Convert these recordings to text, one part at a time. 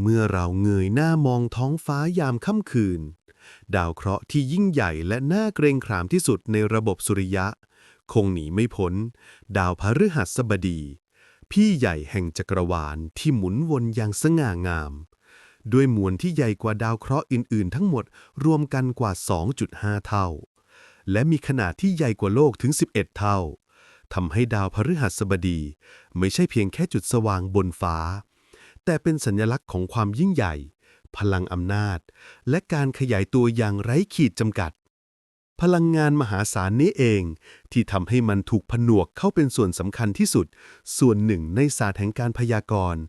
เมื่อเราเงยหน้ามองท้องฟ้ายามค่ำคืน ดาวเคราะห์ที่ยิ่งใหญ่และน่าเกรงขามที่สุดในระบบสุริยะ คงหนีไม่พ้น ดาวพฤหัสบดี พี่ใหญ่แห่งจักรวาลที่หมุนวนอย่างสง่างาม ด้วยมวลที่ใหญ่กว่าดาวเคราะห์อื่น ๆ ทั้งหมดรวมกันกว่า 2.5 เท่า และมีขนาดที่ใหญ่กว่าโลกถึง 11 เท่าทำให้ดาวพฤหัสบดี ไม่ใช่เพียงแค่จุดสว่างบนฟ้า แต่เป็นสัญลักษณ์ของความยิ่งใหญ่ พลังอำนาจ และการขยายตัวอย่างไร้ขีดจำกัด พลังงานมหาศาลนี้เอง ที่ทำให้มันถูกผนวกเข้าเป็นส่วนสำคัญที่สุด ส่วนหนึ่งในศาสตร์แห่งการพยากรณ์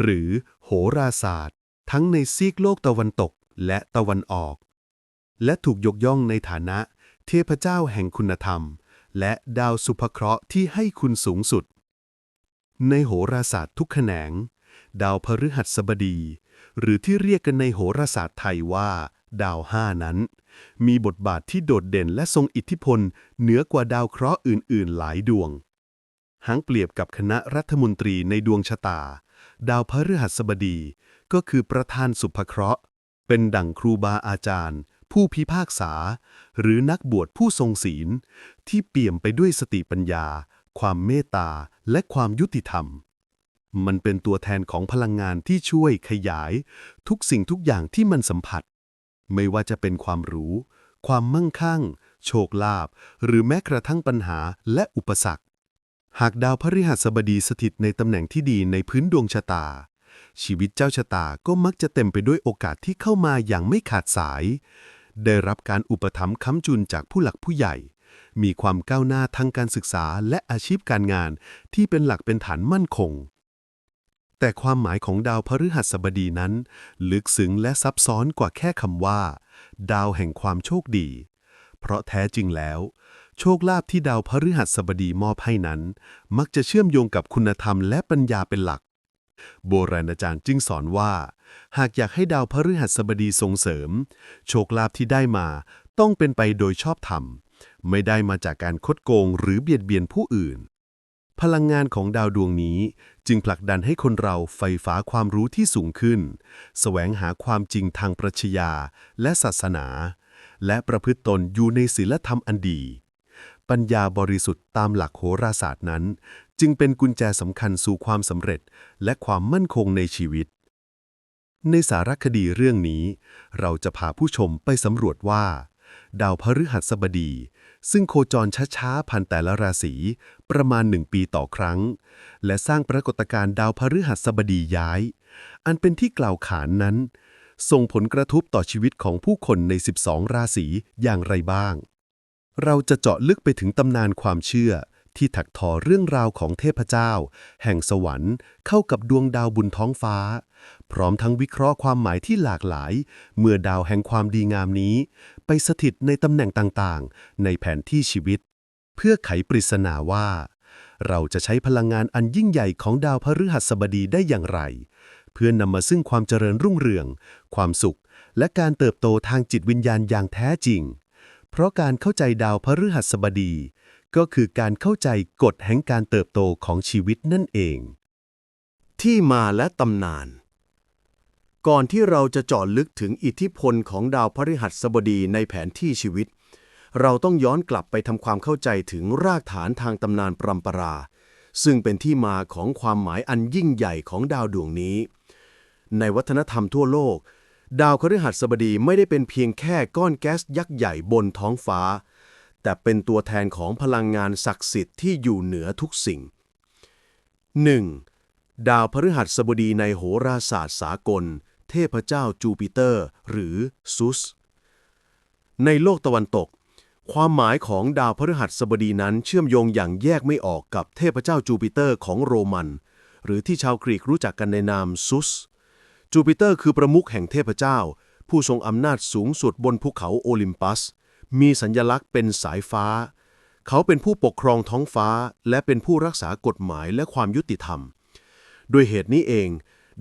หรือโหราศาสตร์ ทั้งในซีกโลกตะวันตกและตะวันออก และถูกยกย่องในฐานะ เทพเจ้าแห่งคุณธรรม และดาวสุภเคราะห์ที่ให้คุณสูงสุด ในโหราศาสตร์ทุกแขนง ดาวพฤหัสบดี หรือที่เรียกกันในโหราศาสตร์ไทยว่า ดาวห้านั้น มีบทบาทที่โดดเด่นและทรงอิทธิพล เหนือกว่าดาวเคราะห์อื่น ๆ หลายดวงหางเปรียบกับคณะรัฐมนตรีในดวงชะตา ดาวพฤหัสบดี ก็คือประธานสุภเคราะห์ เป็นดั่งครูบาอาจารย์ ผู้พิพากษา หรือนักบวชผู้ทรงศีล ที่เปี่ยมไปด้วยสติปัญญา ความเมตตาและความยุติธรรม มันเป็นตัวแทนของพลังงานที่ช่วยขยาย ทุกสิ่งทุกอย่างที่มันสัมผัส ไม่ว่าจะเป็นความรู้ ความมั่งคั่ง โชคลาภหรือแม้กระทั่งปัญหาและอุปสรรค หากดาวพฤหัสบดีสถิตในตำแหน่งที่ดีในพื้นดวงชะตา ชีวิตเจ้าชะตาก็มักจะเต็มไปด้วยโอกาสที่เข้ามาอย่างไม่ขาดสาย ได้รับการอุปถัมภ์ค้ำจุนจากผู้หลักผู้ใหญ่มีความก้าวหน้าทางการศึกษาและอาชีพการงานที่เป็นหลักเป็นฐานมั่นคง แต่ความหมายของดาวพฤหัสบดีนั้น ลึกซึ้งและซับซ้อนกว่าแค่คำว่า ดาวแห่งความโชคดี เพราะแท้จริงแล้ว โชคลาภที่ดาวพฤหัสบดีมอบให้นั้น มักจะเชื่อมโยงกับคุณธรรมและปัญญาเป็นหลัก โบราณอาจารย์จึงสอนว่า หากอยากให้ดาวพฤหัสบดีส่งเสริม โชคลาภที่ได้มาต้องเป็นไปโดยชอบธรรม ไม่ได้มาจากการคดโกงหรือเบียดเบียนผู้อื่น พลังงานของดาวดวงนี้จึงผลักดันให้คนเราใฝ่ฟ้าความรู้ที่สูงขึ้นแสวงหาความจริงทางปรัชญาและศาสนา และประพฤติตนอยู่ในศีลธรรมอันดี ปัญญาบริสุทธิ์ตามหลักโหราศาสตร์นั้น จึงเป็นกุญแจสำคัญสู่ความสำเร็จและความมั่นคงในชีวิต ในสารคดีเรื่องนี้ เราจะพาผู้ชมไปสำรวจว่า ดาวพฤหัสบดี ซึ่งโคจรช้าๆผ่านแต่ละราศีประมาณหนึ่งปีต่อครั้ง และสร้างปรากฏการณ์ดาวพฤหัสบดีย้าย อันเป็นที่กล่าวขานนั้น ส่งผลกระทบต่อชีวิตของผู้คนใน 12 ราศีอย่างไรบ้าง เราจะเจาะลึกไปถึงตำนานความเชื่อที่ถักทอเรื่องราวของเทพเจ้า แห่งสวรรค์เข้ากับดวงดาวบนท้องฟ้า พร้อมทั้งวิเคราะห์ความหมายที่หลากหลาย เมื่อดาวแห่งความดีงามนี้ ไปสถิตในตำแหน่งต่างๆ ในแผนที่ชีวิต เพื่อไขปริศนาว่า เราจะใช้พลังงานอันยิ่งใหญ่ของดาวพฤหัสบดีได้อย่างไร เพื่อนำมาซึ่งความเจริญรุ่งเรือง ความสุข และการเติบโตทางจิตวิญญาณอย่างแท้จริง เพราะการเข้าใจดาวพฤหัสบดี ก็คือการเข้าใจกฎแห่งการเติบโตของชีวิตนั่นเอง ที่มาและตำนาน ก่อนที่เราจะเจาะลึกถึงอิทธิพลของดาวพฤหัสบดีในแผนที่ชีวิต เราต้องย้อนกลับไปทำความเข้าใจถึงรากฐานทางตำนานปรำปรา ซึ่งเป็นที่มาของความหมายอันยิ่งใหญ่ของดาวดวงนี้ ในวัฒนธรรมทั่วโลก ดาวพฤหัสบดีไม่ได้เป็นเพียงแค่ก้อนแก๊สยักษ์ใหญ่บนท้องฟ้า แต่เป็นตัวแทนของพลังงานศักดิ์สิทธิ์ที่อยู่เหนือทุกสิ่ง 1. ดาวพฤหัสบดีในโหราศาสตร์สากล ทพเจ้าจูปิเตอร์ หรือซุส ในโลกตะวันตก ความหมายของดาวพฤหัสบดีนั้นเชื่อมโยงอย่างแยกไม่ออกกับเทพเจ้าจูปิเตอร์ของโรมัน หรือที่ชาวกรีกรู้จักกันในนามซุส จูปิเตอร์คือประมุขแห่งเทพเจ้า ผู้ทรงอำนาจสูงสุดบนภูเขาโอลิมปัส มีสัญลักษณ์เป็นสายฟ้า เขาเป็นผู้ปกครองท้องฟ้า และเป็นผู้รักษากฎหมายและความยุติธรรมด้วยเหตุนี้เอง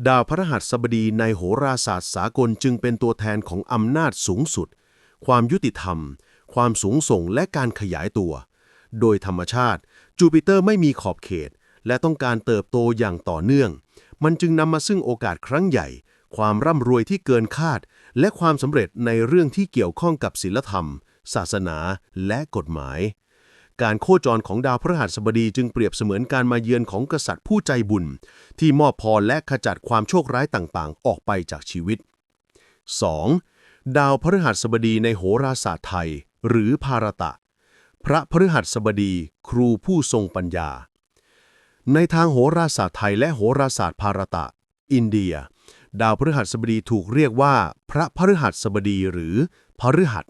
ดาวพฤหัสบดีในโหราศาสตร์สากลจึงเป็นตัวแทนของอำนาจสูงสุด ความยุติธรรม ความสูงส่งและการขยายตัว โดยธรรมชาติ จูปิเตอร์ไม่มีขอบเขต และต้องการเติบโตอย่างต่อเนื่อง มันจึงนำมาซึ่งโอกาสครั้งใหญ่ ความร่ำรวยที่เกินคาด และความสำเร็จในเรื่องที่เกี่ยวข้องกับศีลธรรม ศาสนา และกฎหมาย การโคจรของดาวพฤหัสบดีจึงเปรียบเสมือนการมาเยือนของกษัตริย์ผู้ใจบุญ ที่มอบพรและขจัดความโชคร้ายต่างๆ ออกไปจากชีวิต 2. ดาวพฤหัสบดีในโหราศาสตร์ไทย หรือภารตะ พระพฤหัสบดี ครูผู้ทรงปัญญา ในทางโหราศาสตร์ไทยและโหราศาสตร์ภารตะ อินเดีย ดาวพฤหัสบดีถูกเรียกว่า พระพฤหัสบดีหรือพฤหัส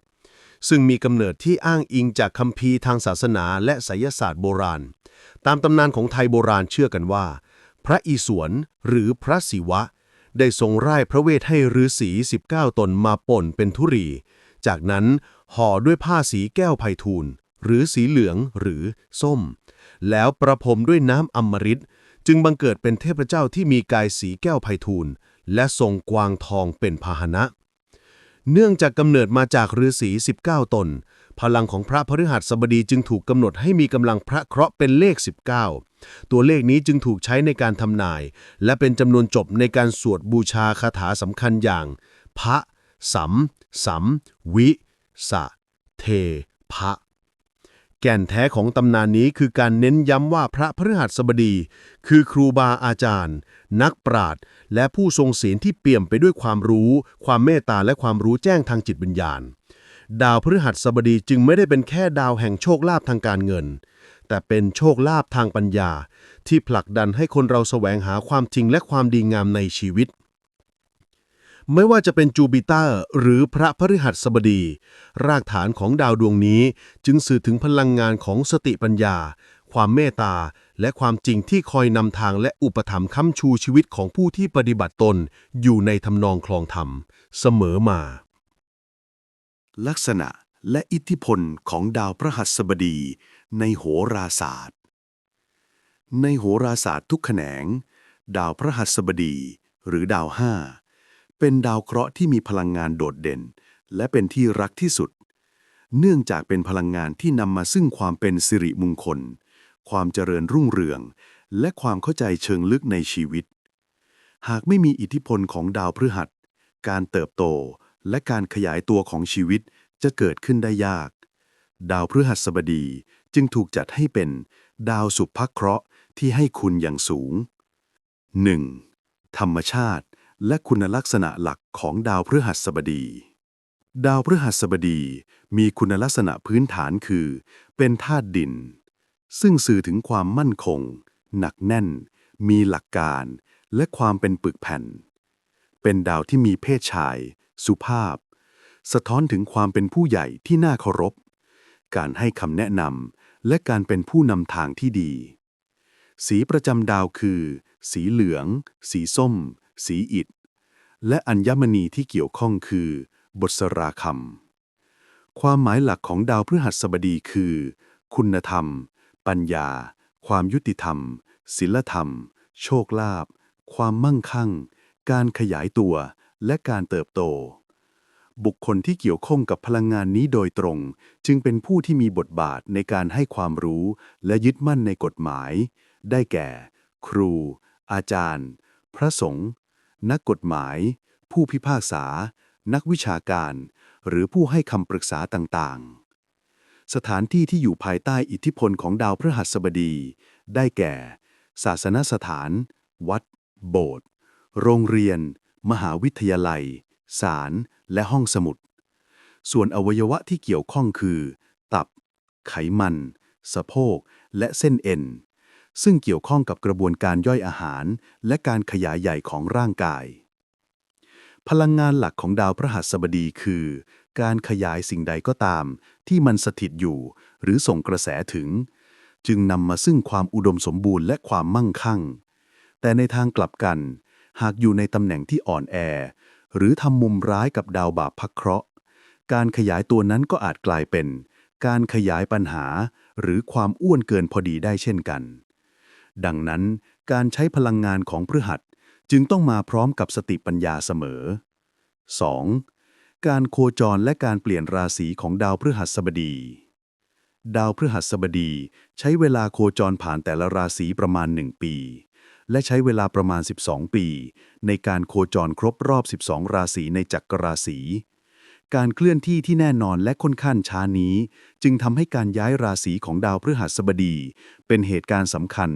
ซึ่งมีกำเนิดที่อ้างอิงจากคัมภีร์ทางศาสนาและไสยศาสตร์โบราณ ตามตำนานของไทยโบราณเชื่อกันว่า พระอิศวรหรือพระศิวะ ได้ทรงไร้พระเวทให้ฤาษี 19 ตนมาป่นเป็นธุรี จากนั้นห่อด้วยผ้าสีแก้วไพทูลหรือสีเหลืองหรือส้ม แล้วประพรมด้วยน้ำอมฤตจึงบังเกิดเป็นเทพเจ้าที่มีกายสีแก้วไพทูลและทรงกวางทองเป็นพาหนะ เนื่องจากกำเนิดมาจากฤาษี 19 ตน พลังของพระพฤหัสบดีจึงถูกกำหนดให้มีกำลังพระเคราะห์เป็นเลข 19 ตัวเลขนี้จึงถูกใช้ในการทำนาย และเป็นจำนวนจบในการสวดบูชาคาถาสำคัญอย่าง พระสัมสัมวิ สะ เท พระ แก่นแท้ของตำนานนี้คือการเน้นย้ำว่าพระพฤหัสบดี คือครูบาอาจารย์ นักปราชญ์และผู้ทรงศีลที่เปี่ยมไปด้วยความรู้ ความเมตตาและความรู้แจ้งทางจิตวิญญาณ ดาวพฤหัสบดีจึงไม่ได้เป็นแค่ดาวแห่งโชคลาภทางการเงิน แต่เป็นโชคลาภทางปัญญา ที่ผลักดันให้คนเราแสวงหาความจริงและความดีงามในชีวิต ไม่ว่าจะเป็นจูปิเตอร์หรือพระพฤหัสบดี รากฐานของดาวดวงนี้จึงสื่อถึงพลังงานของสติปัญญา ความเมตตา และความจริงที่คอยนำทางและอุปถัมภ์ค้ำชูชีวิตของผู้ที่ปฏิบัติตนอยู่ในทำนองคลองธรรม เสมอมา ลักษณะและอิทธิพลของดาวพระหัสบดีในโหราศาสตร์ ในโหราศาสตร์ทุกแขนง ดาวพระหัสบดีหรือดาวห้า เป็นดาวเคราะห์ที่มีพลังงานโดดเด่น และเป็นที่รักที่สุด เนื่องจากเป็นพลังงานที่นำมาซึ่งความเป็นสิริมงคล ความเจริญรุ่งเรือง และความเข้าใจเชิงลึกในชีวิต หากไม่มีอิทธิพลของดาวพฤหัส การเติบโตและการขยายตัวของชีวิตจะเกิดขึ้นได้ยาก ดาวพฤหัสบดีจึงถูกจัดให้เป็น ดาวสุภเคราะห์ที่ให้คุณอย่างสูง 1. ธรรมชาติ และคุณลักษณะหลักของดาวพฤหัสบดี ดาวพฤหัสบดีมีคุณลักษณะพื้นฐานคือ เป็นธาตุดิน ซึ่งสื่อถึงความมั่นคง หนักแน่น มีหลักการ และความเป็นปึกแผ่น เป็นดาวที่มีเพศชาย สุภาพ สะท้อนถึงความเป็นผู้ใหญ่ที่น่าเคารพ การให้คำแนะนำและการเป็นผู้นำทางที่ดี สีประจำดาวคือ สีเหลือง สีส้ม สีอิฐ และอัญมณีที่เกี่ยวข้องคือ บทสราคำความหมายหลักของดาวพฤหัสบดีคือ คุณธรรม ปัญญา ความยุติธรรม ศีลธรรม โชคลาภความมั่งคั่ง การขยายตัวและการเติบโต บุคคลที่เกี่ยวข้องกับพลังงานนี้โดยตรง จึงเป็นผู้ที่มีบทบาทในการให้ความรู้และยึดมั่นในกฎหมาย ได้แก่ ครู อาจารย์ พระสงฆ์ นักกฎหมาย ผู้พิพากษา นักวิชาการ หรือผู้ให้คำปรึกษาต่างๆ สถานที่ที่อยู่ภายใต้อิทธิพลของดาวพฤหัสบดี ได้แก่ ศาสนสถาน วัด โบสถ์โรงเรียน มหาวิทยาลัย ศาลและห้องสมุด ส่วนอวัยวะที่เกี่ยวข้องคือ ตับ ไขมัน สะโพก และเส้นเอ็น ซึ่งเกี่ยวข้องกับกระบวนการย่อยอาหาร และการขยายใหญ่ของร่างกาย พลังงานหลักของดาวพฤหัสบดีคือ การขยายสิ่งใดก็ตาม ที่มันสถิตอยู่ หรือส่งกระแสถึง จึงนำมาซึ่งความอุดมสมบูรณ์และความมั่งคั่ง แต่ในทางกลับกัน หากอยู่ในตำแหน่งที่อ่อนแอ หรือทำมุมร้ายกับดาวบาปพักเคราะห์การขยายตัวนั้นก็อาจกลายเป็น การขยายปัญหาหรือความอ้วนเกินพอดีได้เช่นกัน ดังนั้นการใช้พลังงานของพฤหัสจึงต้องมาพร้อมกับสติปัญญาเสมอ 2. การโคจรและการเปลี่ยนราศีของดาวพฤหัสบดี ดาวพฤหัสบดีใช้เวลาโคจรผ่านแต่ละราศีประมาณหนึ่งปี และใช้เวลาประมาณ 12 ปี ในการโคจรครบรอบ 12 ราศีในจักรราศี การเคลื่อนที่ที่แน่นอนและค่อนข้างช้านี้ จึงทำให้การย้ายราศีของดาวพฤหัสบดี เป็นเหตุการณ์สำคัญ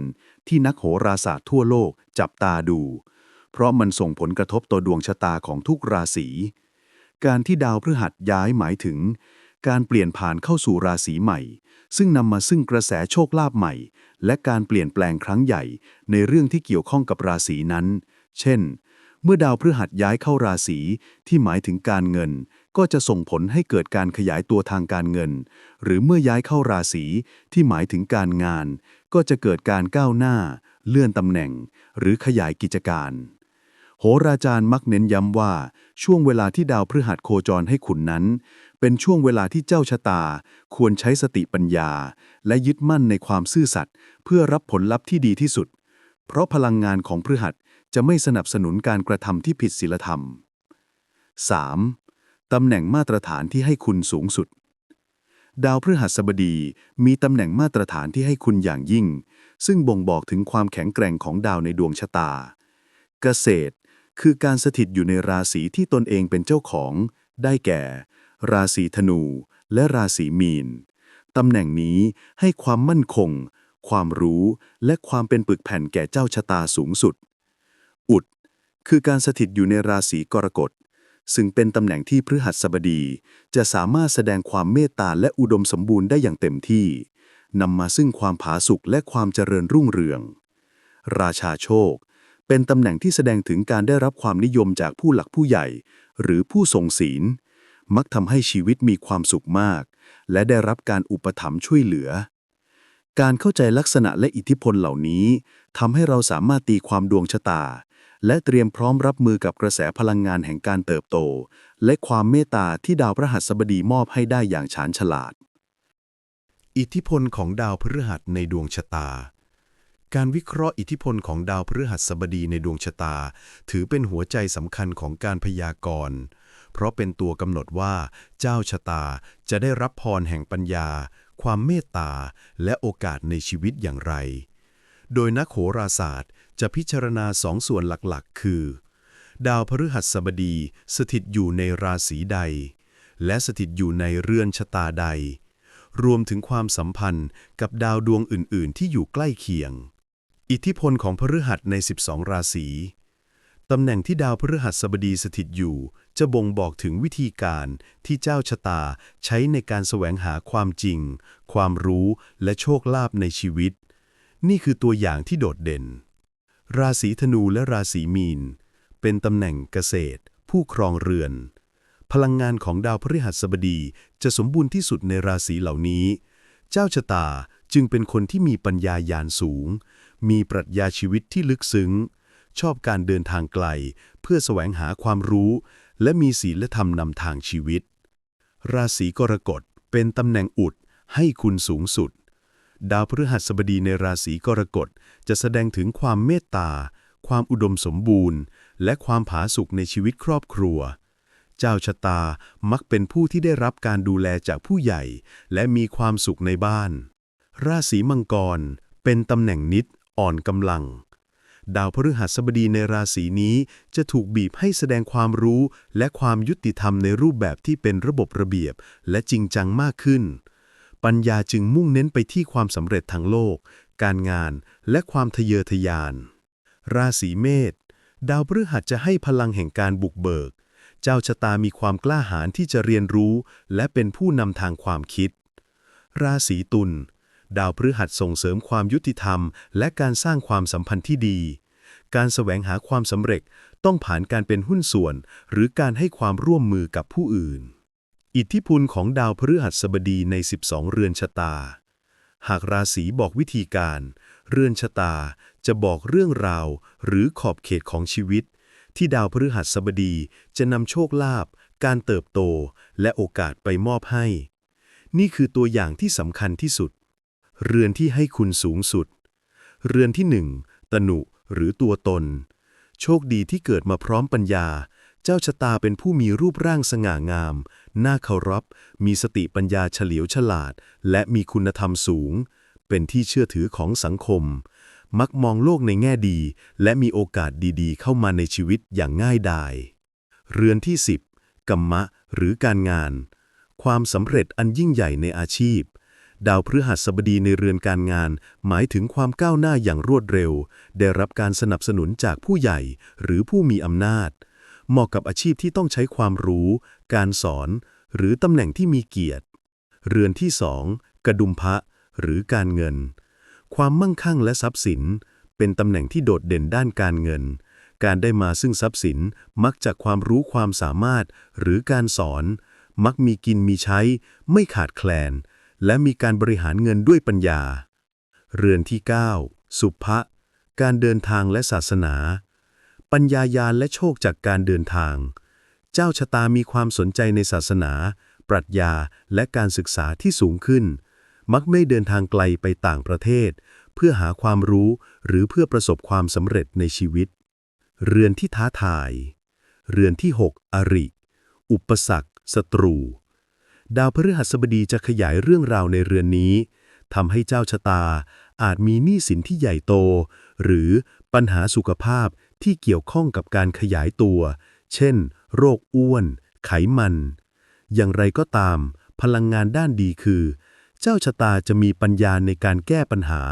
ที่นักโหราศาสตร์ทั่วโลกจับตาดู เพราะมันส่งผลกระทบต่อดวงชะตาของทุกราศีการที่ดาวพฤหัสย้ายหมายถึง การเปลี่ยนผ่านเข้าสู่ราศีใหม่ ซึ่งนำมาซึ่งกระแสโชคลาภใหม่ และการเปลี่ยนแปลงครั้งใหญ่ในเรื่องที่เกี่ยวข้องกับราศีนั้น เช่น เมื่อดาวพฤหัสย้ายเข้าราศีที่หมายถึงการเงิน ก็จะส่งผลให้เกิดการขยายตัวทางการเงิน หรือเมื่อย้ายเข้าราศีที่หมายถึงการงาน ก็จะเกิดการก้าวหน้า เลื่อนตำแหน่ง หรือขยายกิจการ โหราจารย์มักเน้นย้ำว่า ช่วงเวลาที่ดาวพฤหัสโคจรให้ขุนนั้น เป็นช่วงเวลาที่เจ้าชะตา ควรใช้สติปัญญา และยึดมั่นในความซื่อสัตย์เพื่อรับผลลัพธ์ที่ดีที่สุด เพราะพลังงานของพฤหัส จะไม่สนับสนุนการกระทำที่ผิดศีลธรรม 3. ตำแหน่งมาตรฐานที่ให้คุณสูงสุด ดาวพฤหัสบดีมีตำแหน่งมาตรฐานที่ให้คุณอย่างยิ่ง ซึ่งบ่งบอกถึงความแข็งแกร่งของดาวในดวงชะตา เกษตรคือการสถิตอยู่ในราศีที่ตนเองเป็นเจ้าของ ได้แก่ ราศีธนู และราศีมีน ตำแหน่งนี้ให้ความมั่นคง ความรู้ และความเป็นปึกแผ่นแก่เจ้าชะตาสูงสุดอุด คือการสถิตอยู่ในราศีกรกฎ ซึ่งเป็นตำแหน่งที่พฤหัสบดี จะสามารถแสดงความเมตตาและอุดมสมบูรณ์ได้อย่างเต็มที่นำมาซึ่งความผาสุกและความเจริญรุ่งเรือง ราชาโชค เป็นตำแหน่งที่แสดงถึงการได้รับความนิยมจากผู้หลักผู้ใหญ่ หรือผู้ทรงศีล มักทำให้ชีวิตมีความสุขมาก และได้รับการอุปถัมภ์ช่วยเหลือ การเข้าใจลักษณะและอิทธิพลเหล่านี้ทำให้เราสามารถตีความดวงชะตา และเตรียมพร้อมรับมือกับกระแสพลังงานแห่งการเติบโต และความเมตตาที่ดาวพระหัสบดีมอบให้ได้อย่างชาญฉลาด อิทธิพลของดาวพฤหัสในดวงชะตา การวิเคราะห์อิทธิพลของดาวพฤหัสบดีในดวงชะตา ถือเป็นหัวใจสำคัญของการพยากรณ์เพราะเป็นตัวกำหนดว่า เจ้าชะตาจะได้รับพรแห่งปัญญา ความเมตตา และโอกาสในชีวิตอย่างไร โดยนักโหราศาสตร์ จะพิจารณาสองส่วนหลักๆ คือ ดาวพฤหัสบดีสถิตอยู่ในราศีใด และสถิตอยู่ในเรือนชะตาใด รวมถึงความสัมพันธ์กับดาวดวงอื่น ๆ ที่อยู่ใกล้เคียง อิทธิพลของพฤหัสใน 12 ราศีตำแหน่งที่ดาวพฤหัสบดีสถิตอยู่ จะบ่งบอกถึงวิธีการที่เจ้าชะตาใช้ในการแสวงหาความจริง ความรู้และโชคลาภในชีวิต นี่คือตัวอย่างที่โดดเด่น ราศีธนูและราศีมีน เป็นตำแหน่งเกษตร ผู้ครองเรือน พลังงานของดาวพฤหัสบดีจะสมบูรณ์ที่สุดในราศีเหล่านี้ เจ้าชะตาจึงเป็นคนที่มีปัญญายานสูง มีปรัชญาชีวิตที่ลึกซึ้ง ชอบการเดินทางไกล เพื่อแสวงหาความรู้ และมีศีลธรรมนำทางชีวิต ราศีกรกฎเป็นตำแหน่งอุดให้คุณสูงสุด ดาวพฤหัสบดีในราศีกรกฎจะแสดงถึงความเมตตา ความอุดมสมบูรณ์ และความผาสุกในชีวิตครอบครัว เจ้าชะตามักเป็นผู้ที่ได้รับการดูแลจากผู้ใหญ่ และมีความสุขในบ้าน ราศีมังกร เป็นตำแหน่งนิดอ่อนกำลัง ดาวพฤหัสบดีในราศีนี้จะถูกบีบให้แสดงความรู้และความยุติธรรมในรูปแบบที่เป็นระบบระเบียบ และจริงจังมากขึ้น ปัญญาจึงมุ่งเน้นไปที่ความสำเร็จทางโลก การงาน และความทะเยอทะยาน ราศีเมษดาวพฤหัสจะให้พลังแห่งการบุกเบิก เจ้าชะตามีความกล้าหาญที่จะเรียนรู้ และเป็นผู้นำทางความคิด ราศีตุลดาวพฤหัสส่งเสริมความยุติธรรม และการสร้างความสัมพันธ์ที่ดี การแสวงหาความสำเร็จต้องผ่านการเป็นหุ้นส่วน หรือการให้ความร่วมมือกับผู้อื่น อิทธิพลของดาวพฤหัสบดีใน 12 เรือนชะตา หากราศีบอกวิธีการ เรือนชะตาจะบอกเรื่องราว หรือขอบเขตของชีวิต ที่ดาวพฤหัสบดีจะนำโชคลาภการเติบโตและโอกาสไปมอบให้ นี่คือตัวอย่างที่สำคัญที่สุด เรือนที่ให้คุณสูงสุด เรือนที่หนึ่งตนุหรือตัวตน โชคดีที่เกิดมาพร้อมปัญญา เจ้าชะตาเป็นผู้มีรูปร่างสง่างาม น่าเคารพ มีสติปัญญาเฉลียวฉลาด และมีคุณธรรมสูง เป็นที่เชื่อถือของสังคม มักมองโลกในแง่ดี และมีโอกาสดีๆ เข้ามาในชีวิตอย่างง่ายดาย เรือนที่ 10กรรมะ หรือการงาน ความสำเร็จอันยิ่งใหญ่ในอาชีพดาวพฤหัสบดีในเรือนการงาน หมายถึงความก้าวหน้าอย่างรวดเร็ว ได้รับการสนับสนุนจากผู้ใหญ่หรือผู้มีอำนาจ เหมาะกับอาชีพที่ต้องใช้ความรู้ การสอน หรือตำแหน่งที่มีเกียรติ เรือนที่สองกระดุมพระ หรือการเงิน ความมั่งคั่งและทรัพย์สิน เป็นตำแหน่งที่โดดเด่นด้านการเงิน การได้มาซึ่งทรัพย์สินมักจากความรู้ความสามารถ หรือการสอน มักมีกินมีใช้ ไม่ขาดแคลน และมีการบริหารเงินด้วยปัญญา เรือนที่ 9 สุภะการเดินทางและศาสนา ปัญญายาและโชคจากการเดินทาง เจ้าชะตามีความสนใจในศาสนา ปรัชญาและการศึกษาที่สูงขึ้น มักไม่เดินทางไกลไปต่างประเทศ เพื่อหาความรู้หรือเพื่อประสบความสำเร็จในชีวิต เรือนที่ท้าทาย เรือนที่ 6 อริ อุปสรรคศัตรู ดาวพฤหัสบดีจะขยายเรื่องราวในเรือนนี้ทำให้เจ้าชะตาอาจมีหนี้สินที่ใหญ่โต หรือปัญหาสุขภาพ ที่เกี่ยวข้องกับการขยายตัว เช่น โรคอ้วน ไขมัน อย่างไรก็ตาม พลังงานด้านดีคือ เจ้าชะตาจะมีปัญญาในการแก้ปัญหา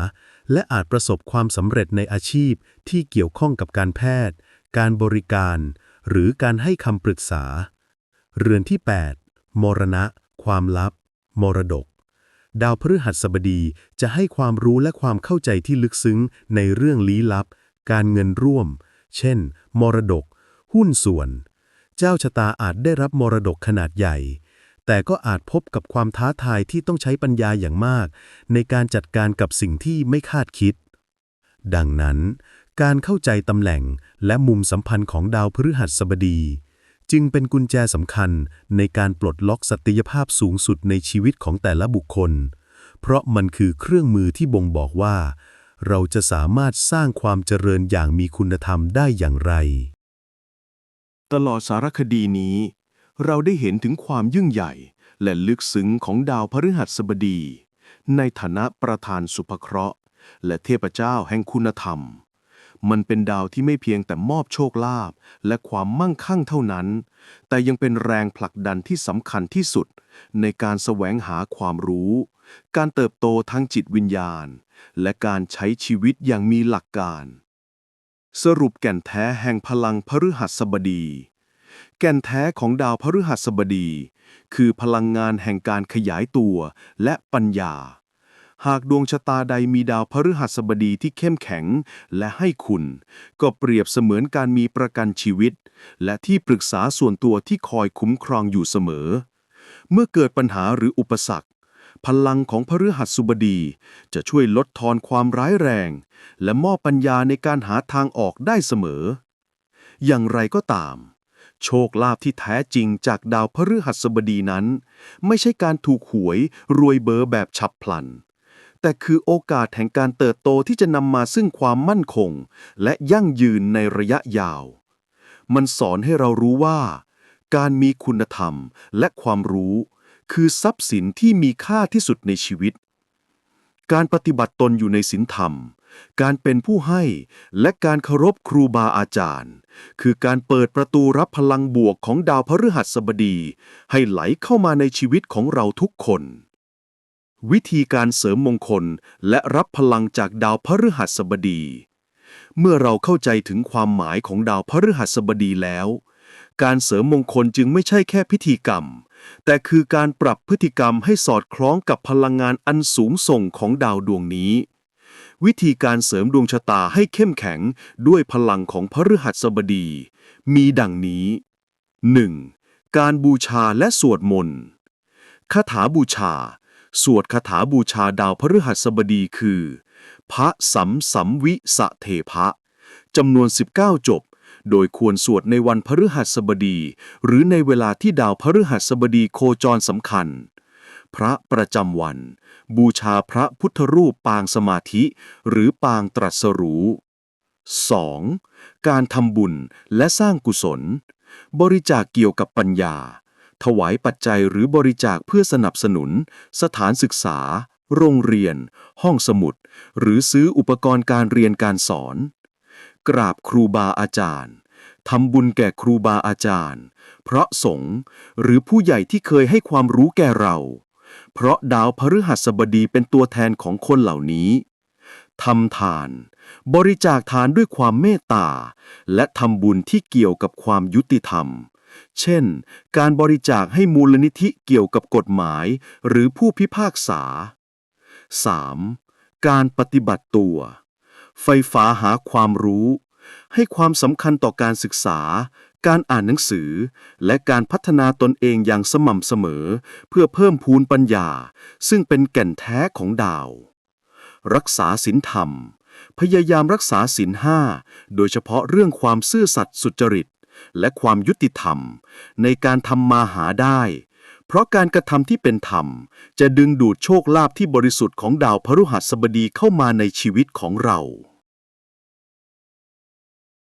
และอาจประสบความสำเร็จในอาชีพที่เกี่ยวข้องกับการแพทย์ การบริการ หรือการให้คำปรึกษา เรือนที่ 8 มรณะ ความลับ มรดกดาวพฤหัสบดีจะให้ความรู้และความเข้าใจที่ลึกซึ้งในเรื่องลี้ลับ การเงินร่วม เช่น มรดก หุ้นส่วน เจ้าชะตาอาจได้รับมรดกขนาดใหญ่ แต่ก็อาจพบกับความท้าทายที่ต้องใช้ปัญญาอย่างมาก ในการจัดการกับสิ่งที่ไม่คาดคิด ดังนั้น การเข้าใจตำแหน่งและมุมสัมพันธ์ของดาวพฤหัสบดี จึงเป็นกุญแจสำคัญในการปลดล็อกสัตยภาพสูงสุดในชีวิตของแต่ละบุคคล เพราะมันคือเครื่องมือที่บ่งบอกว่า เราจะสามารถสร้างความเจริญอย่างมีคุณธรรมได้อย่างไร ตลอดสารคดีนี้ เราได้เห็นถึงความยิ่งใหญ่ และลึกซึ้งของดาวพฤหัสบดี ในฐานะประธานสุภเคราะห์ และเทพเจ้าแห่งคุณธรรม มันเป็นดาวที่ไม่เพียงแต่มอบโชคลาภและความมั่งคั่งเท่านั้น แต่ยังเป็นแรงผลักดันที่สำคัญที่สุด ในการแสวงหาความรู้ การเติบโตทางจิตวิญญาณ และการใช้ชีวิตอย่างมีหลักการ สรุปแก่นแท้แห่งพลังพฤหัสบดี แก่นแท้ของดาวพฤหัสบดี คือพลังงานแห่งการขยายตัวและปัญญา หากดวงชะตาใดมีดาวพฤหัสบดีที่เข้มแข็งและให้คุณ ก็เปรียบเสมือนการมีประกันชีวิต และที่ปรึกษาส่วนตัวที่คอยคุ้มครองอยู่เสมอเมื่อเกิดปัญหาหรืออุปสรรค พลังของพฤหัสบดี จะช่วยลดทอนความร้ายแรง และมอบปัญญาในการหาทางออกได้เสมอ อย่างไรก็ตาม โชคลาภที่แท้จริงจากดาวพฤหัสบดีนั้น ไม่ใช่การถูกหวยรวยเบอร์แบบฉับพลัน แต่คือโอกาสแห่งการเติบโตที่จะนำมาซึ่งความมั่นคง และยั่งยืนในระยะยาว มันสอนให้เรารู้ว่า การมีคุณธรรมและความรู้ คือทรัพย์สินที่มีค่าที่สุดในชีวิต การปฏิบัติตนอยู่ในศีลธรรม การเป็นผู้ให้ และการเคารพครูบาอาจารย์ คือการเปิดประตูรับพลังบวกของดาวพฤหัสบดี ให้ไหลเข้ามาในชีวิตของเราทุกคน วิธีการเสริมมงคลและรับพลังจากดาวพฤหัสบดี เมื่อเราเข้าใจถึงความหมายของดาวพฤหัสบดีแล้ว การเสริมมงคลจึงไม่ใช่แค่พิธีกรรม แต่คือการปรับพฤติกรรมให้สอดคล้องกับพลังงานอันสูงส่งของดาวดวงนี้ วิธีการเสริมดวงชะตาให้เข้มแข็งด้วยพลังของพฤหัสบดี มีดังนี้ 1. การบูชาและสวดมนต์คาถาบูชา สวดคาถาบูชาดาวพฤหัสบดีคือ พระสัมสัมวิสะเทพะจำนวน 19 จบ โดยควรสวดในวันพฤหัสบดี หรือในเวลาที่ดาวพฤหัสบดีโคจรสำคัญ พระประจำวัน บูชาพระพุทธรูปปางสมาธิ หรือปางตรัสรู้ 2. การทำบุญและสร้างกุศล บริจาคเกี่ยวกับปัญญา ถวายปัจจัยหรือบริจาคเพื่อสนับสนุน สถานศึกษา โรงเรียน ห้องสมุด หรือซื้ออุปกรณ์การเรียนการสอน กราบครูบาอาจารย์ทำบุญแก่ครูบาอาจารย์เพราะสงฆ์หรือผู้ใหญ่ที่เคยให้ความรู้แก่เรา เพราะดาวพฤหัสบดีเป็นตัวแทนของคนเหล่านี้ทำทาน บริจาคทานด้วยความเมตตา และทำบุญที่เกี่ยวกับความยุติธรรม เช่น การบริจาคให้มูลนิธิเกี่ยวกับกฎหมาย หรือผู้พิพากษา 3. การปฏิบัติตัว ไฟฟ้าหาความรู้ ให้ความสำคัญต่อการศึกษา การอ่านหนังสือ และการพัฒนาตนเองอย่างสม่ำเสมอ เพื่อเพิ่มพูนปัญญา ซึ่งเป็นแก่นแท้ของดาว รักษาศีลธรรม พยายามรักษาศีลห้าโดยเฉพาะเรื่องความซื่อสัตย์สุจริตและความยุติธรรม ในการทำมาหาได้ เพราะการกระทำที่เป็นธรรม จะดึงดูดโชคลาภที่บริสุทธิ์ของดาวพฤหัสบดีเข้ามาในชีวิตของเรา